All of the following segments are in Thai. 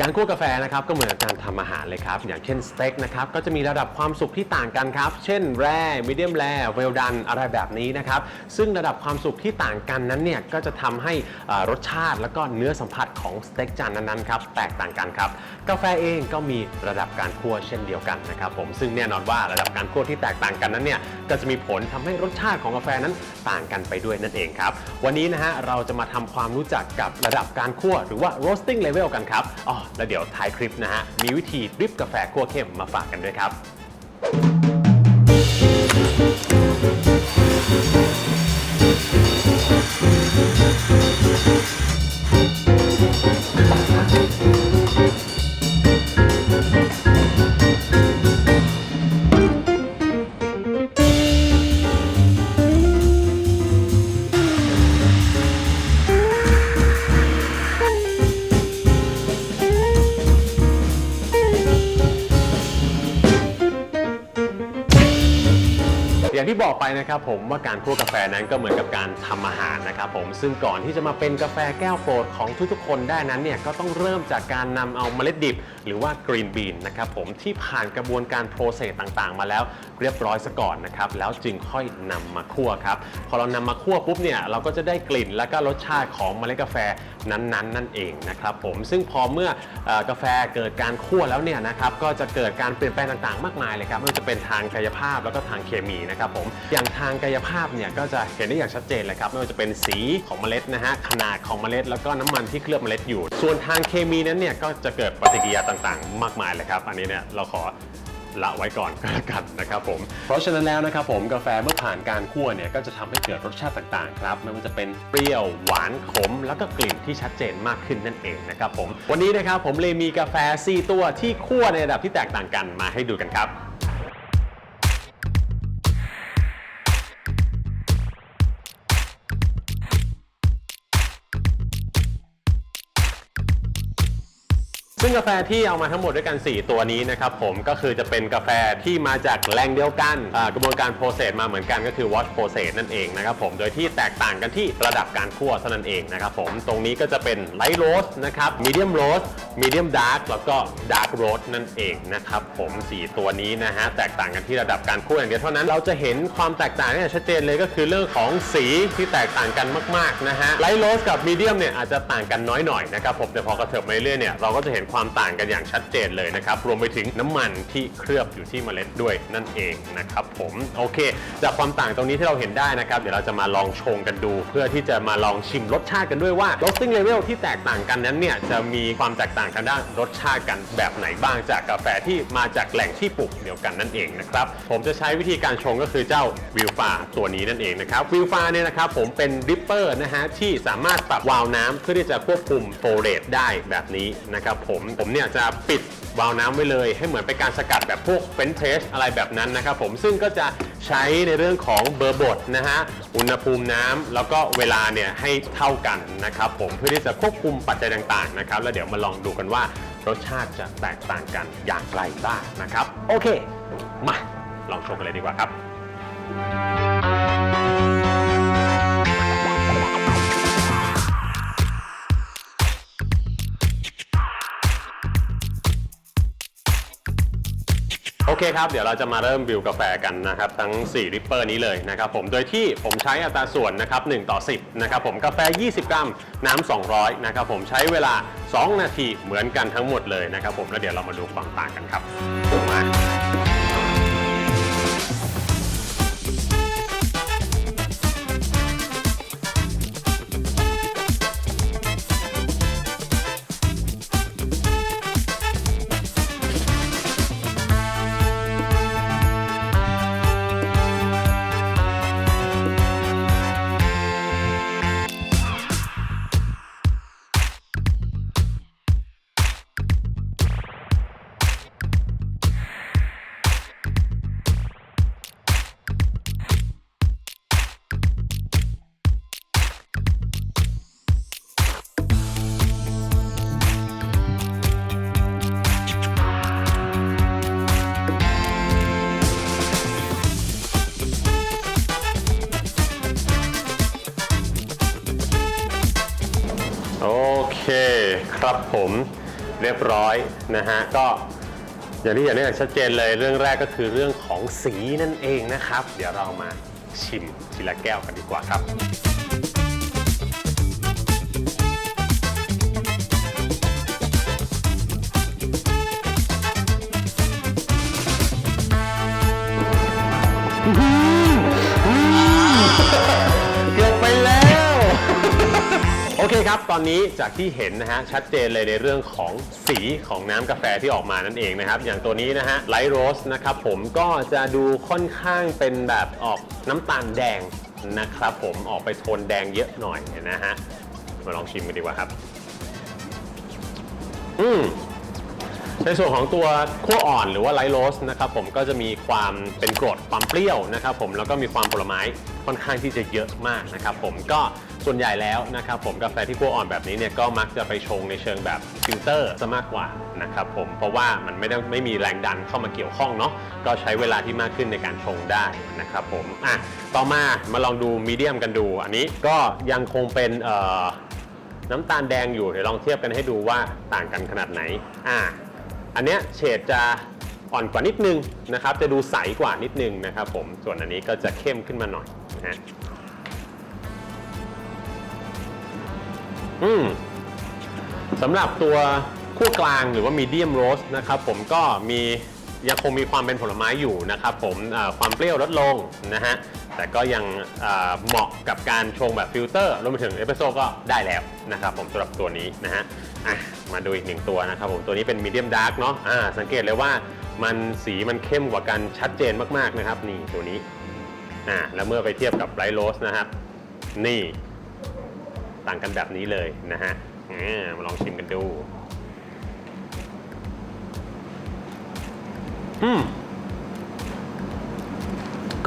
การคั่วกาแฟนะครับก็เหมือนกับการทำอาหารเลยครับ อย่างเช่นสเต็กนะครับก็จะมีระดับความสุกที่ต่างกันครับ เช่นแร่มีเดียมแร่เวลดันอะไรแบบนี้นะครับ ซึ่งระดับความสุกที่ต่างกันนั้นเนี่ยก็จะทำให้รสชาติแล้วก็เนื้อสัมผัสของสเต็กจานนั้นๆครับแตกต่างกันครับ กาแฟเองก็มีระดับการคั่วเช่นเดียวกันนะครับผมซึ่งแน่นอนว่าระดับการคั่วที่แตกต่างกันนั้นเนี่ยก็จะมีผลทำให้รสชาติของกาแฟนั้นต่างกันไปด้วยนั่นเองครับวันนี้นะฮะเราจะมาทำความรู้จักกับระดับการคั่วหรือว่า roasting level กันครับอ๋อแล้วเดี๋ยวท้ายคลิปนะฮะ มีวิธีดริปกาแฟคั่วเข้มมาฝากกันด้วยครับอย่ ที่บอกไปนะครับผมว่าการคั่วกาแฟนั้นก็เหมือนกับการทำอาหารนะครับผมซึ่งก่อนที่จะมาเป็นกาแฟแก้วโปรดของทุกๆ คนได้นั้นเนี่ยก็ต้องเริ่มจากการนำเอาเมล็ดดิบ หรือว่ากรีนบีนนะครับผมที่ผ่านกระบวนการโปรเซสต่างๆ มาแล้วเรียบร้อยซะก่อนนะครับแล้วจึงค่อยนำมาคั่วครับพอเรานำมาคั่วปุ๊บเนี่ยเราก็จะได้กลิ่นและก็รสชาติของเมล็ดกาแฟนั้นๆ นั่นเองนะครับผมซึ่งพอเมื่ออกาแฟเกิดการคั่วแล้วเนี่ยนะครับก็จะเกิดการเปลี่ยนแปลงต่างๆ มากมายเลยครับไม่ว่าจะเป็นทางกายภาพแล้วก็ทางเคมีนะครับผมอย่างทางกายภาพเนี่ยก็จะเห็นได้อย่างชัดเจนเลยครับไม่ว่าจะเป็นสีของเมล็ดนะฮะขนาดของเมล็ด แล้วก็น้ำมันที่เคลือบเมล็ดอยู่ ส่วนทางเคมีนั้นเนี่ยก็จะเกิดปฏิกิริยาต่างๆ มากมายเลยครับ อันนี้เนี่ยเราขอละไว้ก่อนก็แล้วกันนะครับผม เพราะฉะนั้นแล้วนะครับผมกาแฟเมื่อผ่านการคั่วเนี่ยก็จะทำให้เกิดรสชาติต่างๆครับไม่ว่าจะเป็นเปรี้ยวหวานขม แล้วก็กลิ่นที่ชัดเจนมากขึ้นนั่นเองนะครับผม วันนี้นะครับผมเลยมีกาแฟ 4 ตัวที่คั่วในระดับที่แตกต่างกันมาให้ดูกันครับ ซึ่งกาแฟที่เอามาทั้งหมดด้วยกัน 4 ตัวนี้นะครับผมก็คือจะเป็นกาแฟที่มาจากแหล่งเดียวกันอ่ากระบวนการโปรเซสมาเหมือนกันก็คือ wash process นั่นเองนะครับผมโดยที่แตกต่างกันที่ระดับการคั่วเท่านั้นเองนะครับผมตรงนี้ก็จะเป็น light roast นะครับ medium roast medium dark แล้วก็ dark roast นั่นเองนะครับผม4ตัวนี้นะฮะแตกต่างกันที่ระดับการคั่วอย่างเดียวเท่านั้นเราจะเห็นความแตกต่างเนี่ยชัดเจนเลยก็คือเรื่องของสีที่แตกต่างกันมากๆนะฮะ light roast กับ medium เนี่ยอาจจะต่างกันน้อยหน่อยนะครับผมแต่พอกระเถิบมาเรื่อยๆเนี่ยเราก็จะเห็นความต่างกันอย่างชัดเจนเลยนะครับ รวมไปถึงน้ำมันที่เคลือบอยู่ที่เมล็ดด้วยนั่นเองนะครับผมโอเค จากความต่างตรงนี้ที่เราเห็นได้นะครับ เดี๋ยวเราจะมาลองชงกันดู เพื่อที่จะมาลองชิมรสชาติกันด้วยว่า roasting level ที่แตกต่างกันนั้นเนี่ยจะมีความแตกต่างกันด้านรสชาติกันแบบไหนบ้างจากกาแฟที่มาจากแหล่งที่ปลูกเดียวกันนั่นเองนะครับผมจะใช้วิธีการชงก็คือเจ้าวิวฟาตัวนี้นั่นเองนะครับวิวฟาเนี่ยนะครับผมเป็นดิปเปอร์นะฮะที่สามารถปรับวาล์วน้ำเพื่อที่จะควบคุมโฟเรตได้แบบนี้นะครับผมผมเนี่ยจะปิดวาล์วน้ำไว้เลย ให้เหมือนเป็นการสกัดแบบพวกเฟนเทสอะไรแบบนั้นนะครับผมซึ่งก็จะใช้ในเรื่องของเบอร์บดนะฮะอุณหภูมิน้ำแล้วก็เวลาเนี่ยให้เท่ากันนะครับผมเพื่อที่จะควบคุมปัจจัยต่างๆนะครับแล้วเดี๋ยวมาลองดูกันว่ารสชาติจะแตกต่างกันอย่างไรบ้างนะครับ โอเค มา ลองชมกันเลยดีกว่าครับ โอเคครับ เดี๋ยวเราจะมาเริ่มบิวกาแฟกันนะครับ ทั้ง4ริปเปอร์นี้เลยนะครับผม โดยที่ผมใช้อัตราส่วนนะครับ1ต่อ 10 นะครับผม กาแฟ 20 กรัม น้ำ 200 นะครับผม ใช้เวลา 2 นาทีเหมือนกันทั้งหมดเลยนะครับผม แล้วเดี๋ยวเรามาดูความต่างกันครับมา ครับผมเรียบร้อยนะฮะก็อย่างที่เห็นได้อย่างชัดเจนเลยเรื่องแรกก็คือเรื่องของสีนั่นเองนะครับ เดี๋ยวเรามาชิมทีละแก้วกันดีกว่าครับ คครับ ตอนนี้จากที่เห็นนะฮะชัดเจนเลยในเรื่องของสีของน้ำกาแฟที่ออกมานั่นเองนะครับ อย่างตัวนี้นะฮะไลท์โรสนะครับผมก็จะดูค่อนข้างเป็นแบบออกน้ำตาลแดงนะครับผมออกไปโทนแดงเยอะหน่อยนะฮะ มาลองชิมกันดีกว่าครับ อืม ในส่วนของตัวขั้วอ่อนหรือว่าไลโรสนะครับผมก็จะมีความเป็นกรดความเปรี้ยวนะครับผมแล้วก็มีความผลไม้ค่อนข้างที่จะเยอะมากนะครับผมก็ส่วนใหญ่แล้วนะครับผมกาแฟที่ขั้วอ่อนแบบนี้เนี่ยก็มักจะไปชงในเชิงแบบฟิลเตอร์ซะมากกว่านะครับผมเพราะว่ามันไม่ได้ไม่มีแรงดันเข้ามาเกี่ยวข้องเนาะก็ใช้เวลาที่มากขึ้นในการชงได้นะครับผมอะต่อมามาลองดูมีเดียมกันดู อันนี้ก็ยังคงเป็นน้ำตาลแดงอยู่เดี๋ยวลองเทียบกันให้ดูว่าต่างกันขนาดไหนอะ อันเนี้ยเฉดจะอ่อนกว่านิดนึงนะครับ จะดูใสกว่านิดนึงนะครับผม ส่วนอันนี้ก็จะเข้มขึ้นมาหน่อยนะฮะ อืมสำหรับตัวขั้วกลางหรือว่ามีเดียมโรสนะครับผมก็มียังคงมีความเป็นผลไม้อยู่นะครับผมความเปรี้ยวลดลงนะฮะ แต่ก็ยังเหมาะกับการชงแบบฟิลเตอร์รวมไปถึงเอสเปรสโซ่ก็ได้แล้วนะครับผมสำหรับตัวนี้นะฮะมาดูอีกหนึ่งตัวนะครับผมตัวนี้เป็นมีเดียมดาร์กเนาะสังเกตเลยว่ามันสีมันเข้มกว่ากันชัดเจนมากๆนะครับ นี่ตัวนี้อ่าแล้วเมื่อไปเทียบกับไบรท์โรสนะครับ นี่ต่างกันแบบนี้เลยนะฮะมาลองชิมกันดู อืม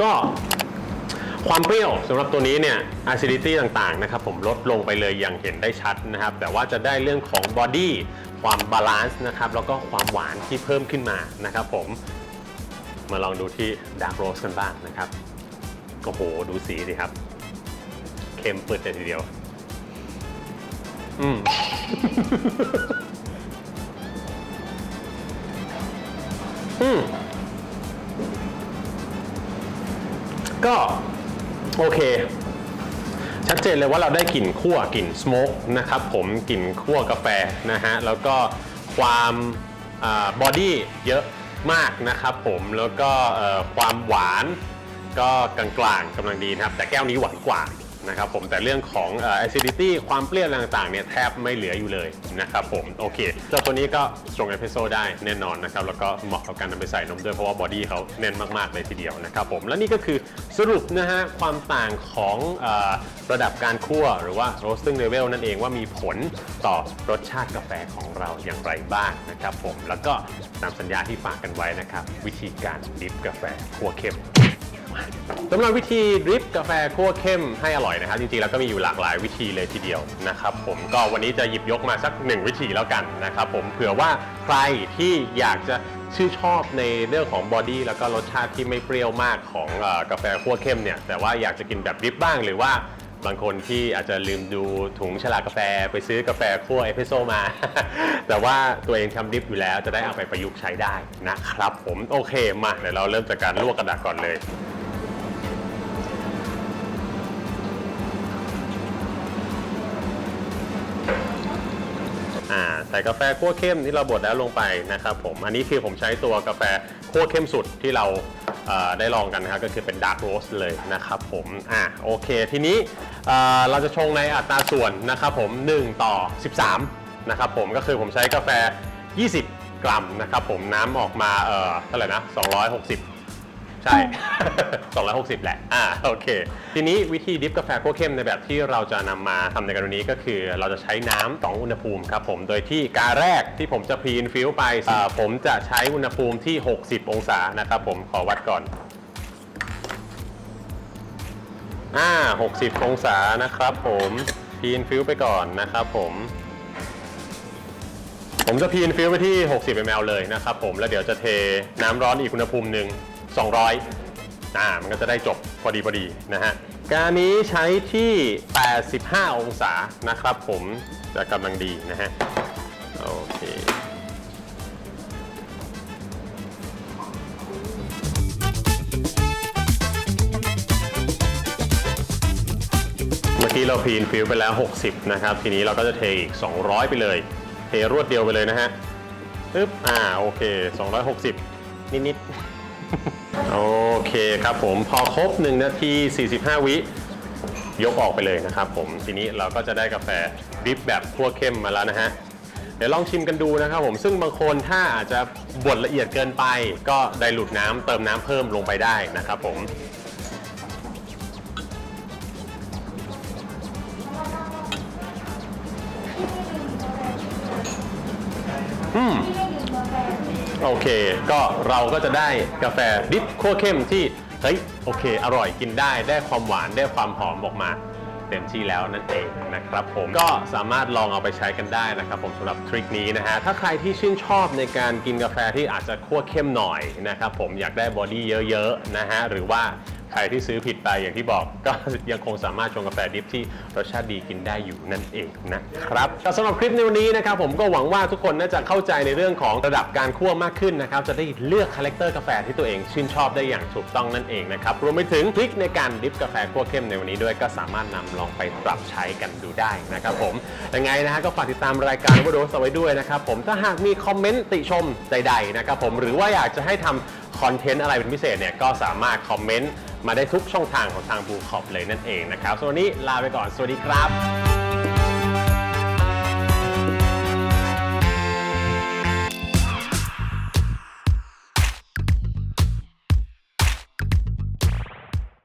ก็ ความเปรี้ยวสำหรับตัวนี้เนี่ย acidity ต่างๆนะครับผมลดลงไปเลยอย่างเห็นได้ชัดนะครับ แต่ว่าจะได้เรื่องของ body ความบาลานซ์นะครับ แล้วก็ความหวานที่เพิ่มขึ้นมานะครับผมมาลองดูที่ dark roast กันบ้างนะครับ โอ้โห ดูสีสิครับเข้มปืดเลยทีเดียว อืมอืมก็ โอเค ชัดเจนเลยว่าเราได้กลิ่นคั่วกลิ่นสโมกนะครับผมกลิ่นคั่วกาแฟนะฮะแล้วก็ความบอดี้เยอะมากนะครับผมแล้วก็ความหวานก็กลางๆกำลังดีนะครับ แต่แก้วนี้หวานกว่า นะครับผมแต่เรื่องของเอ่อ acidity ความเปรี้ยวอะไรต่างๆเนี่ยแทบไม่เหลืออยู่เลยนะครับผมโอเคเจ้าตัวนี้ก็ชงเอสเปรสโซ่ได้แน่นอนนะครับแล้วก็เหมาะกับการนำไปใส่นมด้วยเพราะว่าบอดี้เขาแน่นมากๆเลยทีเดียวนะครับผมและนี่ก็คือสรุปนะฮะความต่างของเออระดับการคั่วหรือว่า roasting level นั่นเองว่ามีผลต่อรสชาติกาแฟของเราอย่างไรบ้างนะครับผมแล้วก็ตามสัญญาที่ฝากกันไว้นะครับวิธีการดริฟกาแฟคั่วเข้ม สำหรับวิธีดริปกาแฟคั่วเข้มให้อร่อยนะครับ จริงๆแล้วก็มีอยู่หลากหลายวิธีเลยทีเดียวนะครับ ผมก็วันนี้จะหยิบยกมาสักหนึ่งวิธีแล้วกันนะครับ ผมเผื่อว่าใครที่อยากจะชื่นชอบในเรื่องของบอดี้แล้วก็รสชาติที่ไม่เปรี้ยวมากของอกาแฟคั่วเข้มเนี่ยแต่ว่าอยากจะกินแบบดริปบ้างหรือว่าบางคนที่อาจจะลืมดูถุงฉลากกาแฟไปซื้อกาแฟคั่วเอสเปรสโซมา แต่ว่าตัวเองทำดริปอยู่แล้วจะได้เอาไปประยุกต์ใช้ได้นะครับ ผมโอเคมาเดี๋ยวเราเริ่มจากการลวกกระดาษก่อนเลย ใส่กาแฟคั่วเข้มที่เราบดแล้วลงไปนะครับผมอันนี้คือผมใช้ตัวกาแฟคั่วเข้มสุดที่เราได้ลองกันนะครับก็คือเป็นดาร์กโรสเลยนะครับผมอ่าโอเค ทีนี้เอ่อเราจะชงในอัตราส่วนนะครับผม 1 ต่อ 13นะครับผมก็คือผมใช้กาแฟ 20 กรัมนะครับผมน้ำออกมาเอ่อเท่าไหร่นะ260 ใช่ 260 แหละ อ่า โอเค ทีนี้วิธีดิฟกาแฟคั่วเข้มในแบบที่เราจะนำมาทำในกรณีก็คือ เราจะใช้น้ำสองอุณหภูมิครับผม โดยที่กาแรกที่ผมจะพรีนฟิลไปอ่าผมจะใช้อุณหภูมิที่ 60 องศานะครับผม ขอวัดก่อน อ่า 60 องศานะครับผมพรีนฟิลไปก่อนนะครับผม ผมจะพีนฟิลไปที่ 60 ml เลยนะครับผม แล้วเดี๋ยวจะเทน้ำร้อนอีกอุณหภูมิหนึ่ง 200อ่ามันก็จะได้จบพอดีพอดีนะฮะการนี้ใช้ที่ 85 องศานะครับผมจะกำลังดีนะฮะโอเคเมื่อกี้เราพีนฟิวไปแล้ว 60 นะครับ ทีนี้เราก็จะเทอีก 200 ไปเลย เทรวดเดียวไปเลยนะฮะปึ๊บอ่าโอเค 260 นิดๆ เคครับผมพอครบ1นาที 45 วิยกออกไปเลยนะครับผมทีนี้เราก็จะได้กาแฟดริปแบบคั่วเข้มมาแล้วนะฮะเดี๋ยวลองชิมกันดูนะครับผมซึ่งบางคนถ้าอาจจะบดละเอียดเกินไป ก็ไดหลุดน้ำเติมน้ำเพิ่มลงไปได้นะครับผมอืม โอเค ก็เราก็จะได้กาแฟดริปคั่วเข้มที่เฮ้ยโอเค อร่อยกินได้ได้ความหวานได้ความหอมออกมาเต็มที่แล้วนั่นเองนะครับผมก็สามารถลองเอาไปใช้กันได้นะครับผมสำหรับทริคนี้นะฮะถ้าใครที่ชื่นชอบในการกินกาแฟที่อาจจะขั่วเข้มหน่อยนะครับผมอยากได้บอดี้เยอะๆนะฮะหรือว่า ใครที่ซื้อผิดไปอย่างที่บอกก็ยังคงสามารถชงกาแฟดิฟที่รสชาติดีกินได้อยู่นั่นเองนะครับสำหรับคลิปในวันนี้นะครับผมก็หวังว่าทุกคนน่าจะเข้าใจในเรื่องของระดับการคั่วมากขึ้นนะครับจะได้เลือกคาแรคเตอร์กาแฟที่ตัวเองชื่นชอบได้อย่างถูกต้องนั่นเองนะครับรวมไปถึงทริคในการดริฟกาแฟคั่วเข้มในวันนี้ด้วยก็สามารถนำลองไปปรับใช้กันดูได้นะครับผมยังไงนะฮะก็ฝากติดตามรายการวโดสเอาไว้ด้วยนะครับผมถ้าหากมีคอมเมนต์ติชมใดๆนะครับผมหรือว่าอยากจะให้ทำคอนเทนต์อะไรเป็นพิเศษเนี่ยก็สามารถคอมเมนต์ มาได้ทุกช่องทางของทางบูคอปเลยนั่นเองนะครับส่วันนี้ลาไปก่อน สวัสดีครับ